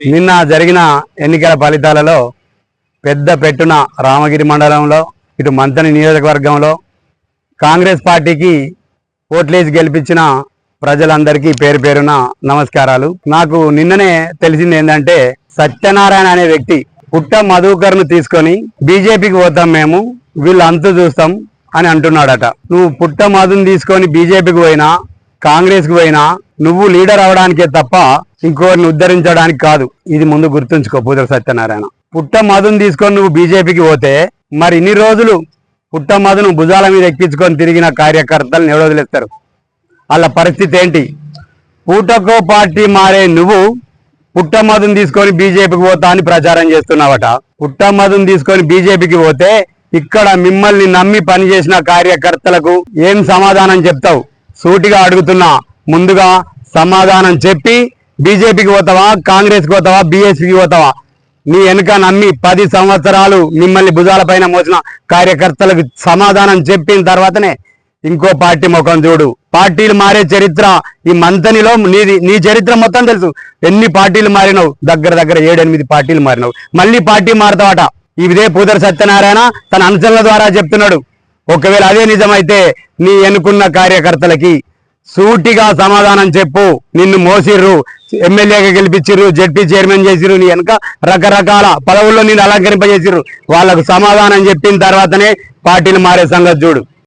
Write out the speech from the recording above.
నిన్న జరిగిన ఎన్నికల ఫలితాలలో పెద్ద పెట్టున రామగిరి మండలంలో ఇటు మంతని నియోజకవర్గంలో కాంగ్రెస్ పార్టీకి ఓట్లేసి గెలిపించిన ప్రజలందరికీ పేరు పేరున నమస్కారాలు. నాకు నిన్ననే తెలిసింది ఏంటంటే సత్యనారాయణ అనే వ్యక్తి పుట్ట మధుకర్ను తీసుకొని బీజేపీకి పోతాం మేము వీళ్ళు అంతు చూస్తాం అని అంటున్నాడట. నువ్వు పుట్ట మధుని తీసుకొని బీజేపీకి పోయినా కాంగ్రెస్కి పోయినా నువ్వు లీడర్ అవడానికే తప్ప ఇంకోరిని ఉద్ధరించడానికి కాదు. ఇది ముందు గుర్తుంచుకో పూజల సత్యనారాయణ. పుట్ట మధును తీసుకొని నువ్వు బీజేపీకి పోతే మరి ఇన్ని రోజులు పుట్ట మధును భుజాల మీద ఎక్కించుకొని తిరిగిన కార్యకర్తలను ఎవరు వాళ్ళ పరిస్థితి ఏంటి? పూటకో పార్టీ మారే నువ్వు పుట్టమధుని తీసుకొని బీజేపీకి పోతా అని ప్రచారం చేస్తున్నావట. పుట్టమధుని తీసుకొని బీజేపీకి పోతే ఇక్కడ మిమ్మల్ని నమ్మి పనిచేసిన కార్యకర్తలకు ఏం సమాధానం చెప్తావు? సూటిగా అడుగుతున్నా. ముందుగా సమాధానం చెప్పి బీజేపీకి పోతావా కాంగ్రెస్కి పోతావా బీఎస్పీకి పోతావా? నీ వెనుక నమ్మి పది సంవత్సరాలు మిమ్మల్ని భుజాల పైన మోసిన కార్యకర్తలకు సమాధానం చెప్పిన తర్వాతనే ఇంకో పార్టీ ముఖం చూడు. పార్టీలు మారే చరిత్ర ఈ మంతనిలో నీది నీ చరిత్ర మొత్తం తెలుసు. ఎన్ని పార్టీలు మారినావు? దగ్గర దగ్గర ఏడెనిమిది పార్టీలు మారినావు. మళ్ళీ పార్టీ మారతావాట. ఇదే పూదర్ సత్యనారాయణ తన అంశాల ద్వారా చెప్తున్నాడు. ఒకవేళ అదే నిజమైతే నీ ఎన్నుకున్న కార్యకర్తలకి సూటిగా సమాధానం చెప్పు. నిన్ను మోసిర్రు. ఎమ్మెల్యేగా గెలిపించిర్రు జడ్పీ చైర్మన్ చేసిర్రు నీ వెనక రకరకాల పదవుల్లో నిన్ను అలంకరింపజేసిర్రు. వాళ్ళకు సమాధానం చెప్పిన తర్వాతనే పార్టీలు మారే సంగతి చూడు.